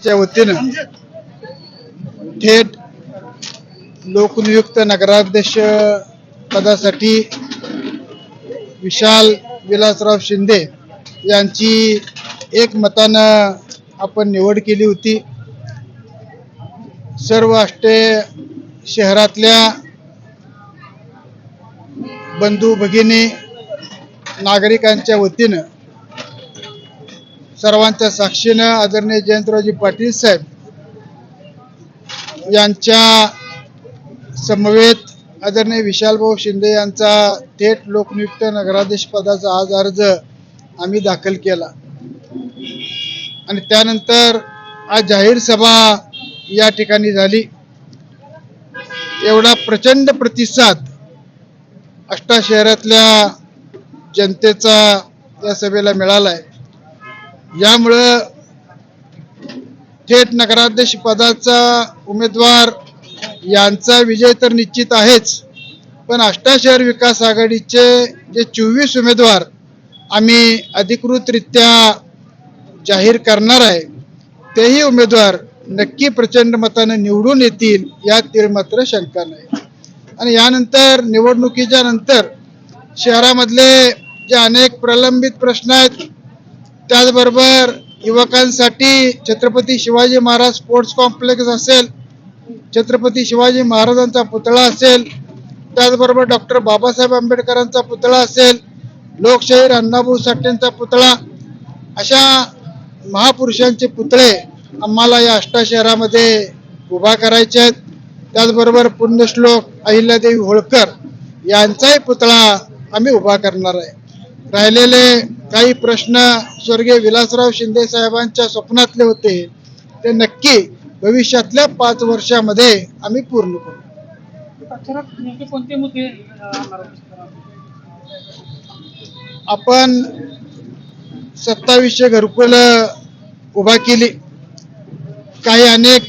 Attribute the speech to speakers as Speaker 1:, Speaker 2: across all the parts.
Speaker 1: समितीच्या वतीनं थेट लोकनियुक्त नगराध्यक्ष पदासाठी विशाल विलासराव शिंदे यांची एक मतानं आपण निवड केली होती. सर्व आष्टे शहरातल्या बंधू भगिनी नागरिकांच्या वतीनं सर्वांच्या साक्षीनं आदरणीय जयंतरावजी पाटील साहेब यांच्या समवेत आदरणीय विशालभाऊ शिंदे यांचा थेट लोकनियुक्त नगराधीश पदाचा आज अर्ज आम्ही दाखल केला. आणि त्यानंतर आज जाहीर सभा या ठिकाणी झाली. एवढा प्रचंड प्रतिसाद अष्टा शहरातल्या जनतेचा या सभेला मिळाला आहे यामुळं थेट नगराध्यक्ष पदाचा उमेदवार यांचा विजय तर निश्चित आहेच पण आष्टा शहर विकास आघाडीचे जे चोवीस उमेदवार आम्ही अधिकृतरित्या जाहीर करणार आहे तेही उमेदवार नक्की प्रचंड मतानं निवडून येतील यात मात्र शंका नाही. आणि यानंतर निवडणुकीच्या नंतर शहरामधले जे अनेक प्रलंबित प्रश्न आहेत त्याचबरोबर युवकांसाठी छत्रपती शिवाजी महाराज स्पोर्ट्स कॉम्प्लेक्स असेल छत्रपती शिवाजी महाराजांचा पुतळा असेल त्याचबरोबर डॉक्टर बाबासाहेब आंबेडकरांचा पुतळा असेल लोकशाहीर अण्णाभाऊ साठेंचा पुतळा अशा महापुरुषांचे पुतळे आम्हाला या अष्टा शहरामध्ये उभा करायचे आहेत. त्याचबरोबर पुण्यश्लोक अहिल्यादेवी होळकर यांचाही पुतळा आम्ही उभा करणार आहे. राहिलेले काही प्रश्न स्वर्गीय विलासराव शिंदे साहेबांच्या स्वप्नातले होते ते नक्की भविष्यातल्या पाच वर्षामध्ये आम्ही पूर्ण करू.
Speaker 2: कोणते मुद्दे?
Speaker 1: आपण सत्तावीसशे घरकुल उभा केली. काही अनेक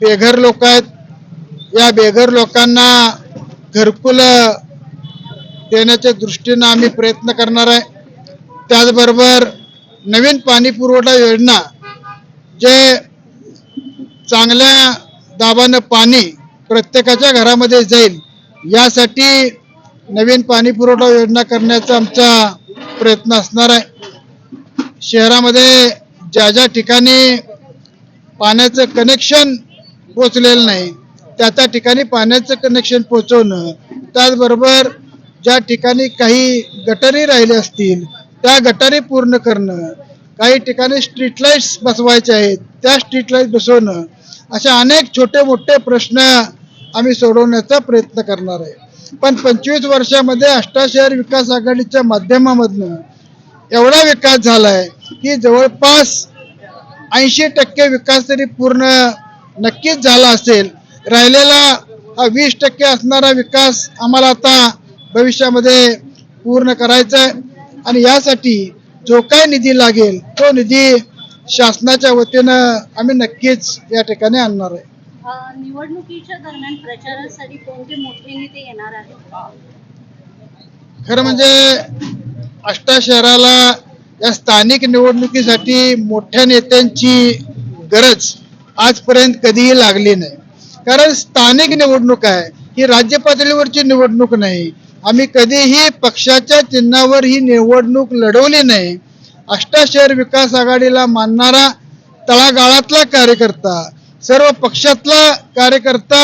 Speaker 1: बेघर लोक आहेत. या बेघर लोकांना घरकुल देण्याच्या दृष्टीनं आम्ही प्रयत्न करणार आहे. त्याचबरोबर नवीन पाणी पुरवठा योजना जे चांगल्या दाबानं पाणी प्रत्येकाच्या घरामध्ये जाईल यासाठी नवीन पाणी पुरवठा योजना करण्याचा आमचा प्रयत्न असणार आहे. शहरामध्ये ज्या ज्या ठिकाणी पाण्याचं कनेक्शन पोचलेलं नाही त्या त्या ठिकाणी पाण्याचं कनेक्शन पोचवणं त्याचबरोबर ज्या ठिकाणी काही गटरी राहिले असतील त्या गटारी पूर्ण करणं काही ठिकाणी स्ट्रीट लाईट्स बसवायचे आहेत त्या स्ट्रीट लाइट बसवणं अशा अनेक छोटे मोठे प्रश्न आम्ही सोडवण्याचा प्रयत्न करणार आहे. पण पंचवीस वर्षामध्ये अष्टाशहर विकास आघाडीच्या माध्यमामधनं एवढा विकास झालाय की जवळपास ऐंशी टक्के विकास तरी पूर्ण नक्कीच झाला असेल. राहिलेला हा वीस टक्के असणारा विकास आम्हाला आता भविष्यामध्ये पूर्ण करायचा आहे. आणि यासाठी जो काय निधी लागेल तो निधी शासनाच्या वतीनं आम्ही नक्कीच या ठिकाणी आणणार आहे.
Speaker 3: अ, निवडणुकीच्या दरम्यान प्रचारासाठी कोणते मोठे नेते येणार आहेत?
Speaker 1: खरं म्हणजे अष्टा शहराला या स्थानिक निवडणुकीसाठी मोठ्या नेत्यांची गरज आजपर्यंत कधीही लागली नाही. कारण स्थानिक निवडणूक आहे ही राज्य पातळीवरची निवडणूक नाही आम्ही कधीही पक्षाच्या चिन्हावर ही निवडणूक लढवली नाही. अष्टाशहर विकास आघाडीला मानणारा तळागाळातला कार्यकर्ता सर्व पक्षातला कार्यकर्ता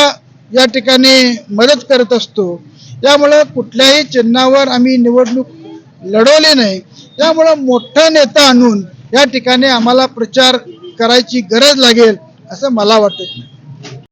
Speaker 1: या ठिकाणी मदत करत असतो. त्यामुळं कुठल्याही चिन्हावर आम्ही निवडणूक लढवली नाही. त्यामुळं मोठा नेता आणून या ठिकाणी आम्हाला प्रचार करायची गरज लागेल असं मला वाटत नाही.